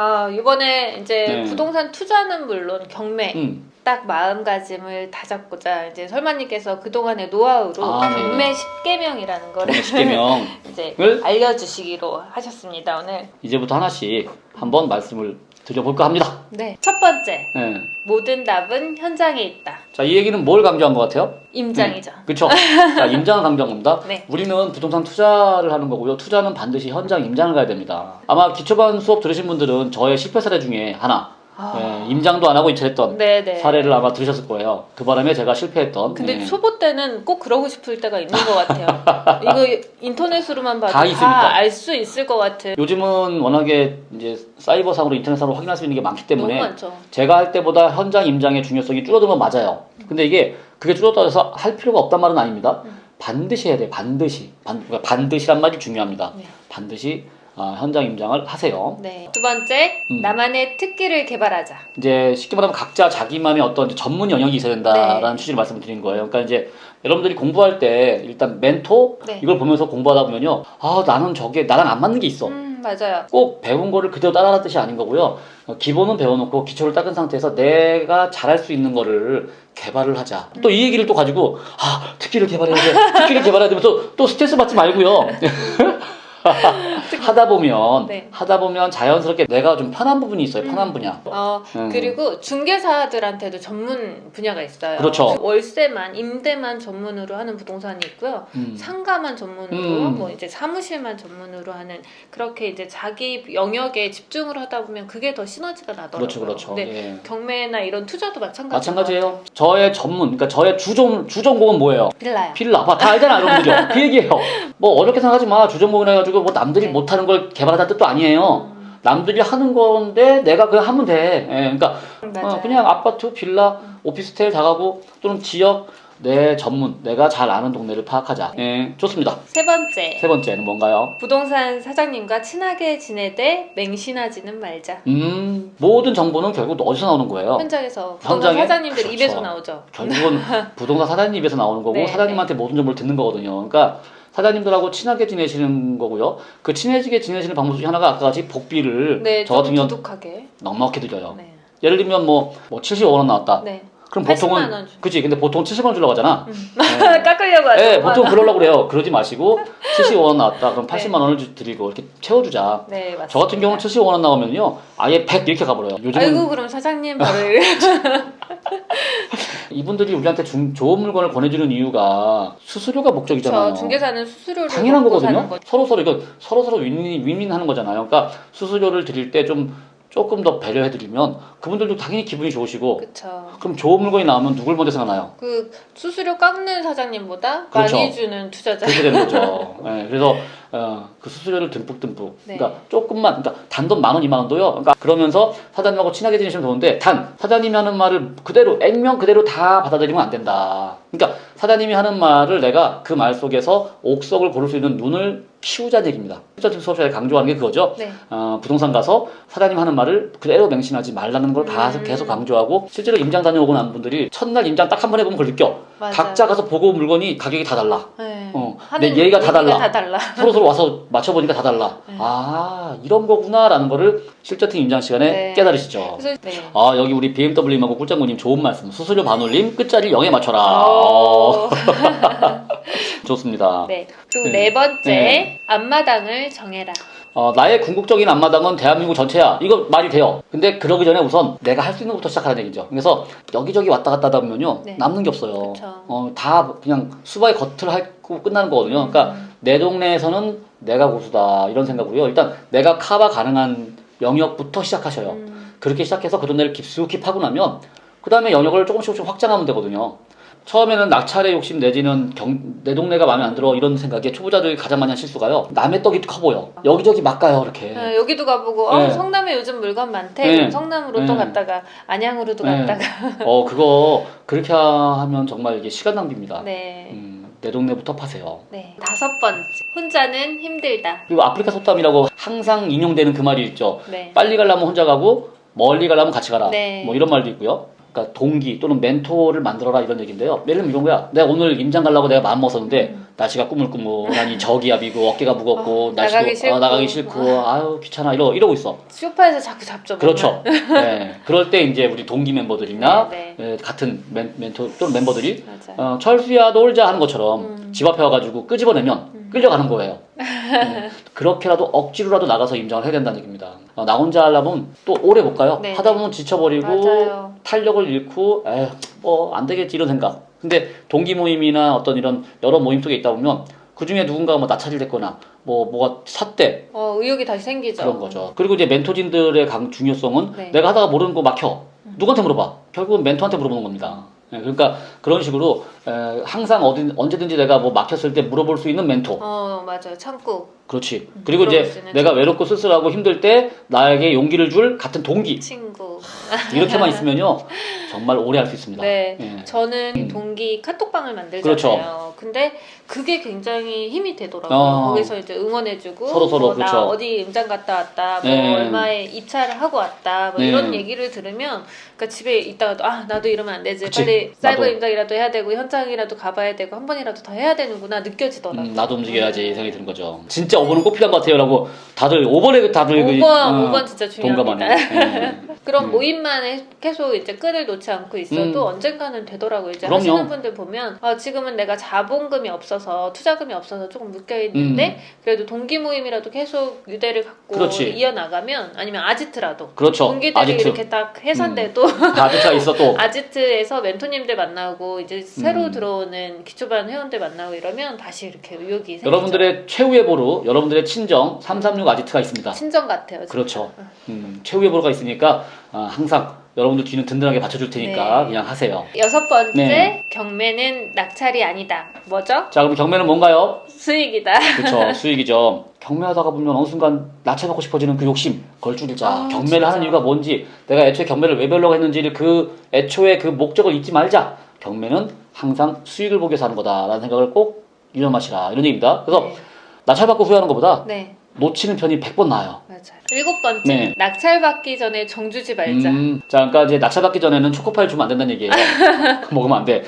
아 이번에 이제 네. 부동산 투자는 물론 경매 음. 딱 마음가짐을 다잡고자 이제 설마님께서 그동안의 노하우로 아, 네. 경매 10개명이라는 거를 경매 10개명 이제 을? 알려주시기로 하셨습니다 오늘. 이제부터 하나씩 한번 말씀을 드려볼까 합니다. 네. 첫 번째 네. 모든 답은 현장에 있다. 자, 이 얘기는 뭘 강조한 것 같아요? 임장이죠. 그렇죠. 자, 임장을 강조한 겁니다. 네. 우리는 부동산 투자를 하는 거고요. 투자는 반드시 현장 임장을 가야 됩니다. 아마 기초반 수업 들으신 분들은 저의 실패 사례 중에 하나, 아. 예, 임장도 안 하고 이체했던 네네. 사례를 아마 들으셨을 거예요. 그 바람에 제가 실패했던. 근데 예. 초보 때는 꼭 그러고 싶을 때가 있는 것 같아요. 이거 인터넷으로만 봐도 다. 알 수 있을 것 같은. 요즘은 워낙에 이제 사이버상으로 인터넷상으로 확인할 수 있는 게 많기 때문에. 제가 할 때보다 현장 임장의 중요성이 줄어든 건 맞아요. 근데 이게 그게 줄어들어서 할 필요가 없단 말은 아닙니다. 음. 반드시 해야 돼. 반드시. 반, 그러니까 반드시란 말이 중요합니다. 네. 반드시 아, 현장 임장을 하세요. 네. 두 번째, 음. 나만의 특기를 개발하자. 이제 쉽게 말하면 각자 자기만의 어떤 전문 영역이 있어야 된다라는 네. 취지로 말씀을 드린 거예요. 그러니까 이제 여러분들이 공부할 때 일단 멘토 네. 이걸 보면서 공부하다 보면요. 아, 나는 저게 나랑 안 맞는 게 있어. 음, 맞아요. 꼭 배운 거를 그대로 따라하는 뜻이 아닌 거고요. 어, 기본은 배워놓고 기초를 닦은 상태에서 내가 잘할 수 있는 거를 개발을 하자. 또 이 얘기를 또 가지고 아 특기를 개발해야 돼. 특기를 개발해야 되면 또, 또 스트레스 받지 말고요. 하다 보면 네. 하다 보면 자연스럽게 내가 좀 편한 부분이 있어요. 편한 분야. 어, 음. 그리고 중개사들한테도 전문 분야가 있어요. 그렇죠. 월세만, 임대만 전문으로 하는 부동산이 있고요. 음. 상가만 전문으로, 음. 뭐 이제 사무실만 전문으로 하는 그렇게 이제 자기 영역에 집중을 하다 보면 그게 더 시너지가 나더라고요. 그렇죠, 그렇죠. 근데 예. 경매나 이런 투자도 마찬가지. 마찬가지예요. 저의 전문, 그러니까 저의 주종 주전공은 뭐예요? 빌라요. 필라. 봐, 다 알잖아, 여러분들요. 그 얘기예요. 뭐 어렵게 생각하지 마. 주전공이라 해가지고 뭐 남들이 네. 못하는 걸 개발하자는 뜻도 아니에요. 음, 남들이 하는 건데 내가 그냥 하면 돼. 예, 그러니까. 어, 그냥 아파트, 빌라, 오피스텔 다가구 또는 지역 내 전문, 내가 잘 아는 동네를 파악하자. 예, 좋습니다. 세 번째. 세 번째는 뭔가요? 부동산 사장님과 친하게 지내되 맹신하지는 말자. 음, 모든 정보는 결국 어디서 나오는 거예요? 현장에서 부동산 현장에? 사장님들 그렇죠. 입에서 나오죠. 결국은 부동산 사장님 입에서 나오는 거고 네, 사장님한테 모든 정보를 듣는 거거든요. 그러니까 사장님들하고 친하게 지내시는 거고요. 그 친해지게 지내시는 방법 중에 하나가 아까 같이 복비를 네, 저좀 같은 경우. 넉넉히 드려요. 네. 예를 들면 뭐, 뭐 75원 원 나왔다. 네. 그럼 80만 보통은 그치 근데 보통 70원 주려고 하잖아. 음. 네. 깎으려고 하죠. 네, 보통 그러려고 그래요. 그러지 마시고 75원 나왔다. 그럼 네. 80만 원을 주- 드리고 이렇게 채워 주자. 네, 맞습니다. 저 같은 경우는 75원 원 나오면요, 아예 100 이렇게 가 버려요. 요즘은 아이고 그럼 사장님 바로. 이분들이 우리한테 중- 좋은 물건을 권해주는 이유가 수수료가 목적이잖아요. 저 중개사는 수수료를 당연한 거거든요. 서로 서로 이거 서로 서로 윈윈 윈윈하는 거잖아요. 그러니까 수수료를 드릴 때 좀 조금 더 배려해드리면 그분들도 당연히 기분이 좋으시고 그렇죠. 그럼 좋은 물건이 나오면 누굴 먼저 생각나요? 그 수수료 깎는 사장님보다 그렇죠. 많이 주는 투자자. 그렇게 되는 거죠. 예, 그래서 어, 그 수수료를 듬뿍듬뿍. 네. 그러니까 조금만, 그러니까 단돈 만 원, 이만 원도요. 그러니까 그러면서 사장님하고 친하게 지내시면 좋은데 단 사장님이 하는 말을 그대로 액면 그대로 다 받아들이면 안 된다. 그러니까 사장님이 하는 말을 내가 그 말 속에서 옥석을 고를 수 있는 눈을 키우자는 얘기입니다. 실전 수업 시간에 강조하는 게 그거죠. 네. 어, 부동산 가서 사장님 하는 말을 그대로 맹신하지 말라는 걸다 음. 계속 강조하고 실제로 임장 다녀오고 난 분들이 첫날 임장 딱 한 번 해보면 그걸 느껴. 맞아요. 각자 가서 보고 온 물건이 가격이 다 달라. 네. 어, 하는 내 얘기가 다 달라. 다 달라. 서로 서로 와서 맞춰보니까 다 달라. 네. 아 이런 거구나라는 거를 실전팀 임장 시간에 네. 깨달으시죠. 그래서 네. 아 여기 우리 BMW님하고 꿀장군님 좋은 말씀. 수수료 반올림 끝자리 0에 맞춰라. 오. 어, 좋습니다. 네. 또 네. 네 번째 네. 앞마당을 정해라. 어, 나의 궁극적인 앞마당은 대한민국 전체야. 이거 말이 돼요. 근데 그러기 전에 우선 내가 할 수 있는 것부터 시작하는 얘기죠. 그래서 여기저기 왔다 갔다 하다 보면요. 네. 남는 게 없어요. 그쵸. 어, 다 그냥 수박의 겉을 핥 고 끝나는 거거든요. 그러니까 음. 내 동네에서는 내가 고수다. 이런 생각으로요. 일단 내가 커버 가능한 영역부터 시작하셔요. 음. 그렇게 시작해서 그 동네를 깊숙이 파고 나면 그 다음에 영역을 조금씩 조금씩 확장하면 되거든요. 처음에는 낙찰의 욕심 내지는 경- 내 동네가 마음에 안 들어 이런 생각에 초보자들이 가장 많이 한 실수가요. 남의 떡이 커 보여. 여기저기 막 가요 이렇게. 어, 여기도 가보고 어, 네. 성남에 요즘 물건 많대. 네. 성남으로 또 네. 갔다가 안양으로도 네. 갔다가. 어 그거 그렇게 하면 정말 이게 시간 낭비입니다. 네. 음, 내 동네부터 파세요. 네. 다섯 번째. 혼자는 힘들다. 그리고 아프리카 속담이라고 항상 인용되는 그 말이 있죠. 네. 빨리 가려면 혼자 가고 멀리 가려면 같이 가라. 네. 뭐 이런 말도 있고요. 그러니까 동기 또는 멘토를 만들어라 이런 얘기인데요. 예를 들면 이런 거야. 내가 오늘 임장 가려고 내가 마음 먹었는데 음. 날씨가 꾸물꾸물하니 저기압이고 어깨가 무겁고 어, 날씨도 나가기 싫고. 어, 나가기 싫고 아유 귀찮아 이러 이러고 있어. 소파에서 자꾸 잡죠. 그렇죠. 네. 그럴 때 이제 우리 동기 멤버들이나 네, 예, 같은 멘, 멘토 또는 멤버들이. 어, 철수야 놀자 하는 것처럼 음. 집 앞에 와가지고 끄집어내면 끌려가는 거예요. 네. 그렇게라도 억지로라도 나가서 임장을 해야 된다는 얘기입니다. 어, 나 혼자 하려면 또 오래 못 가요. 네, 하다 네. 보면 지쳐버리고 맞아요. 탄력을 잃고 에휴 뭐안 되겠지 이런 생각. 근데 동기 모임이나 어떤 이런 여러 모임 속에 있다 보면 그 중에 누군가가 뭐 나차질 됐거나 뭐 뭐가 샀대 어, 의욕이 다시 생기죠. 그런 거죠. 그리고 이제 멘토진들의 강 중요성은 네. 음. 내가 하다가 모르는 거 막혀. 누구한테 물어봐? 결국은 멘토한테 물어보는 겁니다. 예, 그러니까 그런 식으로 에, 항상 어디, 언제든지 내가 뭐 막혔을 때 물어볼 수 있는 멘토. 어, 맞아요. 참고 그렇지. 그리고 이제 물어볼 수 있는 내가 외롭고 쓸쓸하고 힘들 때 나에게 용기를 줄 같은 동기. 친구. 이렇게만 있으면요. 정말 오래 할 수 있습니다. 네. 예. 저는 음. 동기 카톡방을 만들잖아요. 그렇죠. 근데 그게 굉장히 힘이 되더라고요. 어. 거기서 이제 응원해주고 서로 서로, 뭐, 나 그렇죠. 어디 임장 갔다 왔다, 뭐 네. 얼마에 입찰을 하고 왔다, 뭐 네. 이런 얘기를 들으면 그러니까 집에 있다가도 아 나도 이러면 안 되지, 그치. 빨리 사이버 나도. 임장이라도 해야 되고 현장이라도 가봐야 되고 한 번이라도 더 해야 되는구나 느껴지더라고요. 음, 나도 움직여야지 생각이 드는 거죠. 진짜 5번은 꼭 필요한 것 같아요라고 다들 5번에 다들 그, 5번, 어, 5번 진짜 중요합니다. 동감하네. 예. 그런 음. 모임만에 계속 이제 끈을 놓지 않고 있어도 음. 언젠가는 되더라고요. 이제 그럼요. 하시는 분들 보면 아, 지금은 내가 자본금이 없어서 투자금이 없어서 조금 묶여 있는데 그래도 동기 모임이라도 계속 유대를 갖고 음. 그렇지. 이어 나가면 아니면 아지트라도 그렇죠. 동기들이 아지트. 이렇게 딱 해산돼도 아지트가 있어 또. 아지트에서 멘토님들 만나고 이제 새로 음. 들어오는 기초반 회원들 만나고 이러면 다시 이렇게 의욕이 생기죠. 여러분들의 최후의 보루, 여러분들의 친정 336 아지트가 있습니다. 친정 같아요. 진짜. 그렇죠. 음, 최후의 보루가 있으니까 아, 항상 여러분들 뒤는 든든하게 받쳐줄 테니까 네. 그냥 하세요. 여섯 번째 네. 경매는 낙찰이 아니다. 뭐죠? 자 그럼 경매는 뭔가요? 수익이다. 그렇죠. 수익이죠. 경매하다가 보면 어느 순간 낙찰받고 싶어지는 그 욕심, 걸쭉이자 아, 경매를 진짜. 하는 이유가 뭔지, 내가 애초에 경매를 왜 별로가 했는지를 그 애초에 그 목적을 잊지 말자. 경매는 항상 수익을 보기 위해서 하는 거다라는 생각을 꼭 유념하시라 이런 얘기입니다. 그래서 네. 낙찰받고 후회하는 것보다 네, 놓치는 편이 100번 나아요. 맞아요. 일곱 번째 네. 낙찰 받기 전에 정주지 말자. 음, 자, 그러니까 이제 낙찰 받기 전에는 초코파이 주면 안 된다는 얘기예요. 먹으면 안 돼.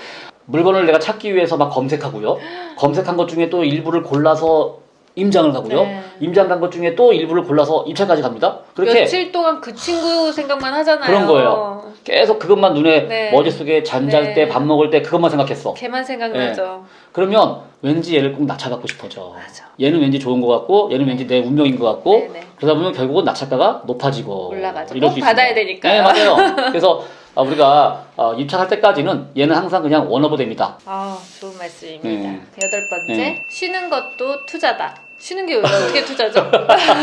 물건을 내가 찾기 위해서 막 검색하고요. 검색한 것 중에 또 일부를 골라서 임장을 가고요. 네. 임장 간 것 중에 또 일부를 골라서 입찰까지 갑니다. 그렇게 며칠 동안 그 친구 생각만 하잖아요. 그런 거예요. 계속 그것만 눈에 네. 머릿속에 잠잘 네. 때밥 먹을 때 그것만 생각했어. 걔만 생각나죠. 그러면 왠지 얘를 꼭 낙찰받고 싶어져. 맞아. 얘는 왠지 좋은 것 같고 얘는 왠지 내 운명인 것 같고 네네. 그러다 보면 결국은 낙찰가가 높아지고 올라가죠. 이럴 꼭. 받아야 되니까요. 네 맞아요. 그래서 아, 우리가 어, 입찰할 때까지는 얘는 항상 그냥 원어브됩니다. 아, 좋은 말씀입니다. 네. 여덟 번째, 네. 쉬는 것도 투자다. 쉬는 게왜 어떻게 투자죠?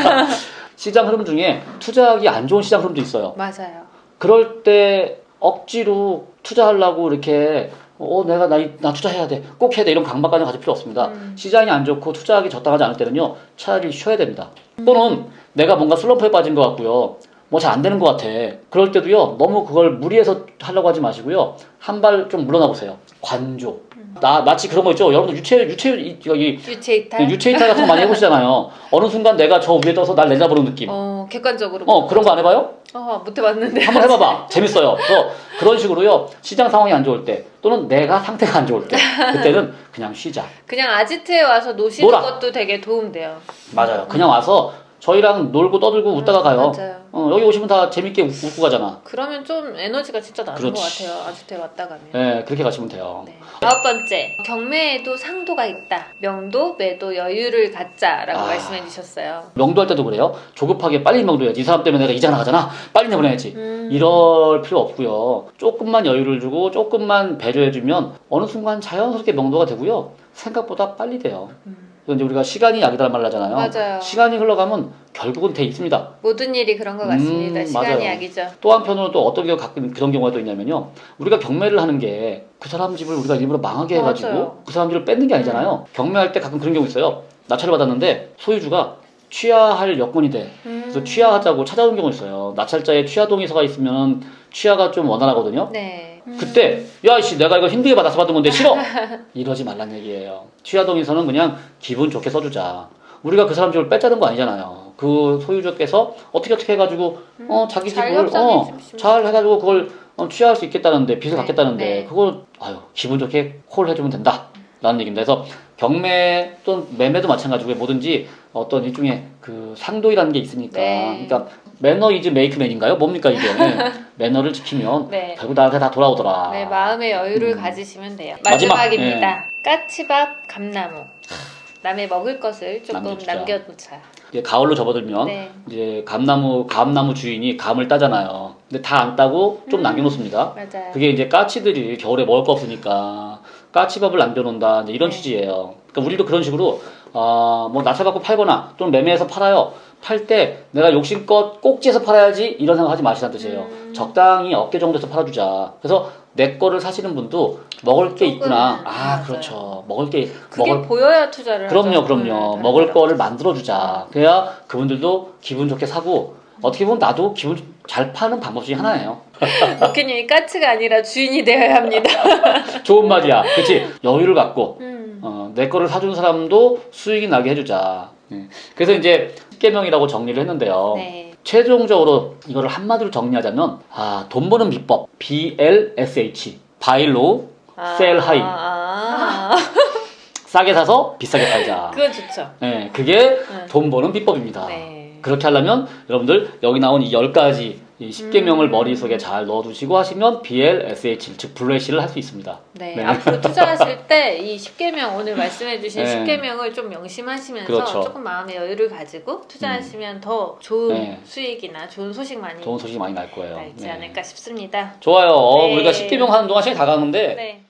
시장 흐름 중에 투자하기 안 좋은 시장 흐름도 있어요. 맞아요. 그럴 때 억지로 투자하려고 이렇게 어 내가 나, 이- 나 투자해야 돼 꼭 해야 돼 이런 강박관념 가질 필요 없습니다 음. 시장이 안 좋고 투자하기 적당하지 않을 때는요 차라리 쉬어야 됩니다 또는 내가 뭔가 슬럼프에 빠진 것 같고요 뭐 잘 안 되는 것 같아 그럴 때도요 너무 그걸 무리해서 하려고 하지 마시고요 한 발 좀 물러나 보세요 관조 나 마치 그런 거 있죠 여러분들 유체 유체 이- 여기 유체 이탈. 유체 이탈 같은 거 많이 해보시잖아요 어느 순간 내가 저 위에 떠서 날 내다보는 느낌 어, 객관적으로. 어 그런 거 안 해봐요? 어, 못 해봤는데. 한번 해봐봐. 재밌어요. 그래서 그런 식으로요. 시장 상황이 안 좋을 때 또는 내가 상태가 안 좋을 때 그때는 그냥 쉬자. 그냥 아지트에 와서 노시는 놀아. 것도 되게 도움돼요. 맞아요. 그냥 와서 저희랑 놀고 떠들고 웃다가 가요. 맞아요. 어, 여기 오시면 다 재밌게 웃, 고 가잖아. 그러면 좀 에너지가 진짜 나는 그렇지. 것 같아요. 아지트에 왔다 가면. 네, 그렇게 가시면 돼요. 네. 아홉 번째, 경매에도 상도가 있다. 명도, 매도, 여유를 갖자라고 아. 말씀해 주셨어요. 명도할 때도 그래요. 조급하게 빨리 명도해야지. 이 사람 때문에 내가 이자 나가잖아. 빨리 내보내야지. 음. 이럴 필요 없고요. 조금만 여유를 주고 조금만 배려해 주면 어느 순간 자연스럽게 명도가 되고요. 생각보다 빨리 돼요. 음. 그래서 이제 우리가 시간이 약이다 말하잖아요. 맞아요. 시간이 흘러가면 결국은 돼 있습니다. 모든 일이 그런 것 같습니다. 음, 시간이 맞아요. 약이죠. 또 한편으로 또 어떤 경우 가끔 그런 경우가 또 있냐면요. 우리가 경매를 하는 게 그 사람 집을 우리가 일부러 망하게 해가지고 맞아요. 음. 그 사람 집을 뺏는 게 아니잖아요. 경매할 때 가끔 그런 경우 있어요. 낙찰을 받았는데 소유주가 취하할 여건이 돼. 그래서 음. 취하하자고 찾아온 경우 있어요. 낙찰자에 취하 동의서가 있으면 취하가 좀 원활하거든요. 네. 음. 그때 야이씨 내가 이거 힘들게 받아서 받은 건데 싫어. 이러지 말란 얘기예요. 취하 동의서는 그냥 기분 좋게 써주자. 우리가 그 사람 집을 뺏자는 거 아니잖아요. 그 소유주께서 어떻게 어떻게 해가지고 어 자기 음, 잘 집을 협상해 어 주시면 잘 해가지고 그걸 어, 취하할 수 있겠다는데 빚을 네, 갚겠다는데 네. 그걸 아유 기분 좋게 콜 해주면 된다 라는 얘기입니다. 그래서 경매 또는 매매도 마찬가지고 뭐든지 어떤 일종의 그 상도이라는 게 있으니까 네. 그러니까 매너 이즈 메이크맨인가요? 뭡니까 이게 네. 매너를 지키면 네. 결국 나한테 다 돌아오더라. 네, 마음의 여유를 음. 가지시면 돼요. 마지막, 마지막입니다. 까치밥, 감나무. 남의 먹을 것을 조금. 남겨놓자. 이제 가을로 접어들면 네. 이제 감나무 감나무 주인이 감을 따잖아요. 근데 다 안 따고 좀 음. 남겨놓습니다. 맞아요. 그게 이제 까치들이 겨울에 먹을 거 없으니까 까치밥을 남겨놓는다 이런 네. 취지예요. 그러니까 우리도 그런 식으로 아뭐 낙찰받고 팔거나 또는 매매해서 팔아요. 팔 때 내가 욕심껏 꼭지에서 팔아야지 이런 생각하지 마시라는 뜻이에요. 음. 적당히 어깨 정도에서 팔아주자. 그래서 내 거를 사시는 분도 먹을 게 있구나. 아 맞아요. 그렇죠. 먹을 게 그게 먹을 보여야 투자를 그럼요. 그럼요. 네, 먹을 네. 거를 만들어 주자. 그래야 그분들도 기분 좋게 사고 어떻게 보면 나도 기분 잘 파는 방법 중에 하나예요. 목회님이 까치가 아니라 주인이 되어야 합니다. 좋은 말이야. 그렇지? 여유를 갖고 음. 어, 내 거를 사준 사람도 수익이 나게 해주자. 네. 그래서 이제 10개명이라고 정리를 했는데요. 네. 최종적으로 이거를 한마디로 정리하자면 아, 돈 버는 비법 BLSH 바일로 아, Sell high. 아, 싸게 사서 비싸게 팔자. 그거 좋죠. 네, 그게 네. 돈 버는 비법입니다. 네. 그렇게 하려면 여러분들 여기 나온 이 10가지 이 10개명을 음. 머릿속에 잘 넣어두시고 하시면 BLSH 즉 블루애쉬를 할 수 있습니다. 네, 네. 앞으로 투자하실 때 이 10개명 오늘 말씀해주신 네. 10개명을 좀 명심하시면서 그렇죠. 조금 마음의 여유를 가지고 투자하시면 더 좋은 네. 수익이나 좋은 소식 많이 좋은 소식이 많이 날 거예요. 날지 네. 않을까 싶습니다. 좋아요. 어, 네. 우리가 10개명 하는 동안 시간이 다 가는데 네.